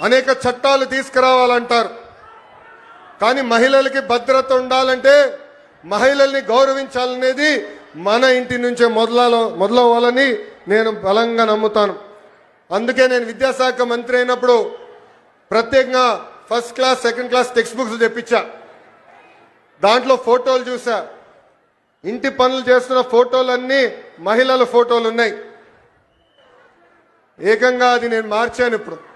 అనేక చట్టాలు తీసుకురావాలంటారు. కానీ మహిళలకి భద్రత ఉండాలంటే మహిళల్ని గౌరవించాలనేది మన ఇంటి నుంచే మొదల మొదలవ్వాలని నేను బలంగా నమ్ముతాను. అందుకే నేను విద్యాశాఖ మంత్రి అయినప్పుడు ప్రత్యేకంగా first class second class text books తెప్పించా. దాంట్లో ఫోటోలు చూసా. ఇంటి పనులు చేస్తున్న ఫోటోలన్నీ మహిళల ఫోటోలు ఉన్నాయి. ఏకంగా అది నేను మార్చాను ఇప్పుడు.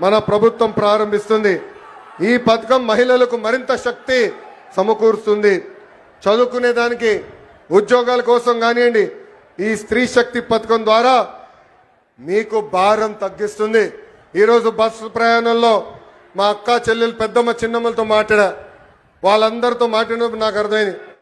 మన ప్రభుత్వం ప్రారంభిస్తుంది. ఈ పథకం మహిళలకు మరింత శక్తి సమకూరుస్తుంది. చదువుకునే దానికి ఉద్యోగాల కోసం కానివ్వండి ఈ స్త్రీ శక్తి పథకం ద్వారా మీకు భారం తగ్గిస్తుంది. ఈరోజు బస్సు ప్రయాణంలో మా అక్క చెల్లెలు పెద్దమ్మ చిన్నమ్మలతో మాట్లాడా. వాళ్ళందరితో మాట్లాడినప్పుడు నాకు అర్థమైంది.